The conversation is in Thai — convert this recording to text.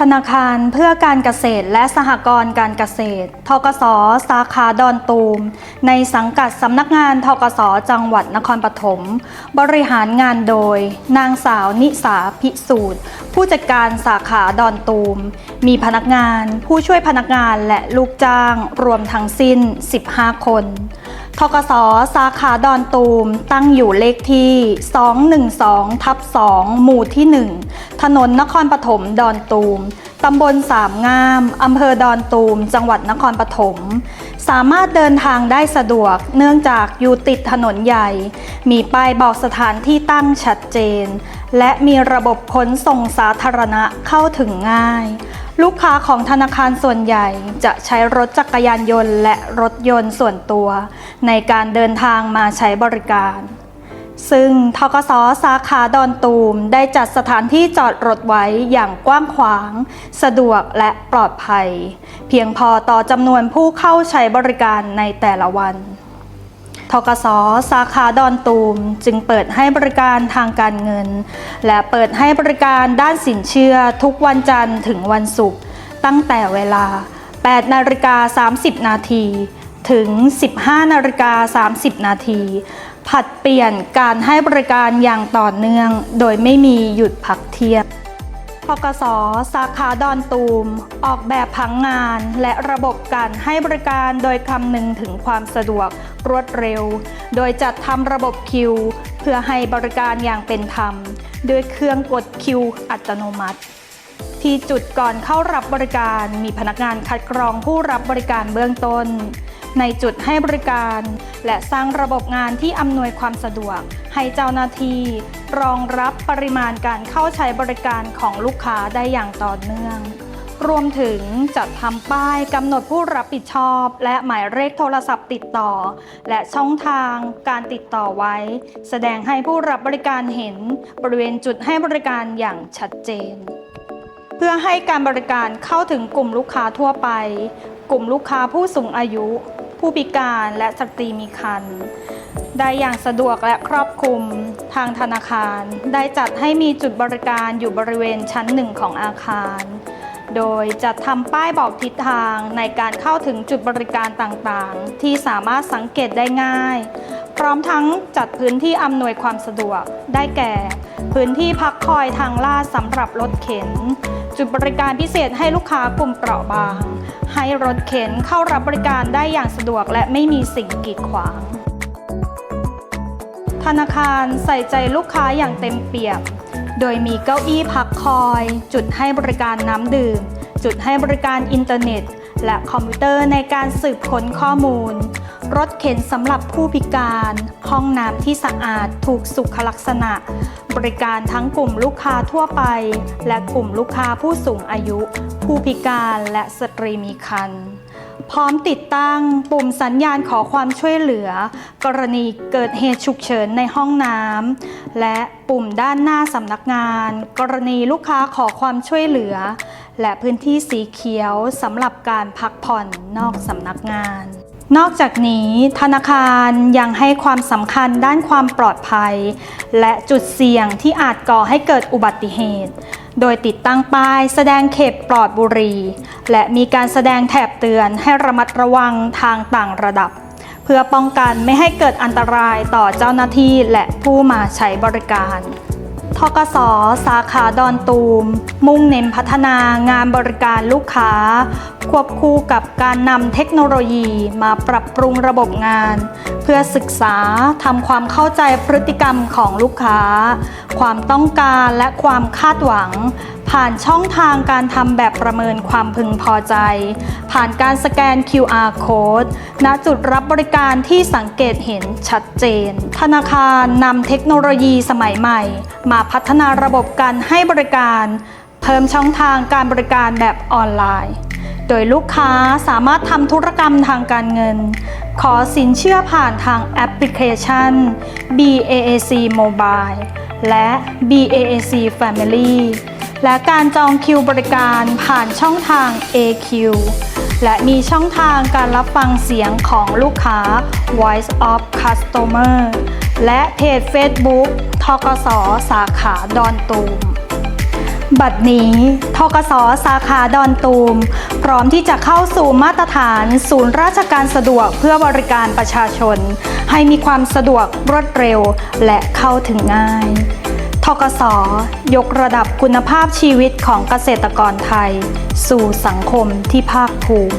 ธนาคารเพื่อการเกษตรและสหกรณ์การเกษตร ทกส สาขาดอนตูม ในสังกัดสำนักงานทกส จังหวัดนครปฐม บริหารงานโดย นางสาวนิสาพิสูตรผู้จัดการสาขาดอนตูม มีพนักงาน ผู้ช่วยพนักงานและลูกจ้าง รวมทั้งสิ้น 15 คน ทกสสาขาดอนตูมตั้งอยู่เลขที่ 212ทับ2หมู่ที่ 1 ถนนนครปฐมดอนตูม ตำบลสามงาม อำเภอดอนตูม จังหวัดนครปฐม สามารถเดินทางได้สะดวกเนื่องจากอยู่ติดถนนใหญ่ มีป้ายบอกสถานที่ตั้งชัดเจน และมีระบบขนส่งสาธารณะเข้าถึงง่าย ลูกค้าของธนาคารส่วนใหญ่จะใช้รถจักรยานยนต์ และรถยนต์ส่วนตัว ในการเดินทางมาใช้บริการ ซึ่งทกสสาขาดอนตูมได้จัดสถานที่จอดรถไว้อย่างกว้างขวาง สะดวกและปลอดภัย เพียงพอต่อจำนวนผู้เข้าใช้บริการในแต่ละวัน ทกสสาขาดอนตูม จึงเปิดให้บริการทางการเงิน และเปิดให้บริการด้านสินเชื่อทุกวันจันทร์ถึงวันศุกร์ตั้งแต่เวลา 8 นาฬิกา 30 นาที ถึง 15 นาฬิกา 30 นาที ผัดเปลี่ยนการให้บริการอย่างต่อเนื่อง โดยไม่มีหยุดพักเที่ยง ทกส สาขาดอนตูม ออกแบบผังงานและระบบการให้บริการโดยคำนึงถึงความสะดวกรวดเร็ว โดยจัดทำระบบคิว เพื่อให้บริการอย่างเป็นธรรม ด้วยเครื่องกดคิวอัตโนมัติ ที่จุดก่อนเข้ารับบริการมีพนักงานคัดกรองผู้รับบริการเบื้องต้น ในจุดให้บริการ และสร้างระบบงานที่อำนวยความสะดวก ให้เจ้าหน้าที่รองรับปริมาณการเข้าใช้บริการของลูกค้าได้อย่างต่อเนื่อง รวมถึงจัดทำป้ายกำหนดผู้รับผิดชอบ และหมายเลขโทรศัพท์ติดต่อ และช่องทางการติดต่อไว้ แสดงให้ผู้รับบริการเห็นบริเวณจุดให้บริการอย่างชัดเจน เพื่อให้การบริการเข้าถึงกลุ่มลูกค้าทั่วไป กลุ่มลูกค้าผู้สูงอายุ ผู้พิการและสตรีมีครรภ์ได้อย่างสะดวกและครอบคลุมทางธนาคาร ได้จัดให้มีจุดบริการอยู่บริเวณชั้นหนึ่งของอาคาร โดยจัดทำป้ายบอกทิศทางในการเข้าถึงจุดบริการต่างๆ ที่สามารถสังเกตได้ง่าย พร้อมทั้งจัดพื้นที่อำนวยความสะดวกได้แก่ พื้นที่พักคอยทางลาดสำหรับรถเข็น จุดบริการพิเศษให้ลูกค้ากลุ่มเปราะบาง ให้รถเข็นเข้ารับบริการได้อย่างสะดวกและไม่มีสิ่งกีดขวาง ธนาคารใส่ใจลูกค้าอย่างเต็มเปี่ยม โดยมีเก้าอี้พักคอย จุดให้บริการน้ำดื่ม จุดให้บริการอินเทอร์เน็ต และคอมพิวเตอร์ในการสืบค้นข้อมูล รถเข็นสำหรับผู้พิการ ห้องน้ำที่สะอาดถูกสุขลักษณะ บริการทั้งกลุ่มลูกค้าทั่วไป และกลุ่มลูกค้าผู้สูงอายุ ผู้พิการและสตรีมีครรภ์พร้อมติดตั้งปุ่มสัญญาณขอความช่วยเหลือ กรณีเกิดเหตุฉุกเฉินในห้องน้ำและปุ่มด้านหน้าสำนักงาน กรณีลูกค้าขอความช่วยเหลือ และพื้นที่สีเขียวสำหรับการพักผ่อนนอกสำนักงาน นอกจากนี้ ธนาคารยังให้ความสำคัญด้านความปลอดภัย และจุดเสี่ยงที่อาจก่อให้เกิดอุบัติเหตุ โดยติดตั้งป้ายแสดงเขตปลอดบุหรี่และมีการแสดงแถบเตือนให้ระมัดระวังทางต่างระดับ เพื่อป้องกันไม่ให้เกิดอันตรายต่อเจ้าหน้าที่และผู้มาใช้บริการ ทกสสาขาดอนตูม มุ่งเน้นพัฒนางานบริการลูกค้า ควบคู่กับการนำเทคโนโลยีมาปรับปรุงระบบงาน เพื่อศึกษาทำความเข้าใจพฤติกรรมของลูกค้า ความต้องการและความคาดหวัง ผ่านช่องทางการทำแบบประเมินความพึงพอใจ ผ่านการสแกน QR code ณจุดรับบริการที่สังเกตเห็นชัดเจน ธนาคารนำเทคโนโลยีสมัยใหม่ มาพัฒนาระบบการให้บริการ เพิ่มช่องทางการบริการแบบออนไลน์ โดยลูกค้าสามารถทำธุรกรรมทางการเงิน ขอสินเชื่อผ่านทางแอปพลิเคชัน BAAC Mobile และ BAAC Family และการจองคิวบริการผ่านช่องทาง AQ และมีช่องทางการรับฟังเสียงของลูกค้า Voice of Customer และเพจ Facebook ทกสสาขาดอนตูม บัดนี้ทกสสาขาดอนตูม พร้อมที่จะเข้าสู่มาตรฐานศูนย์ราชการสะดวกเพื่อบริการประชาชน ให้มีความสะดวกรวดเร็วและเข้าถึงง่าย ทกศยกระดับคุณภาพชีวิตของเกษตรกรไทย สู่สังคมที่ภาคภูมิ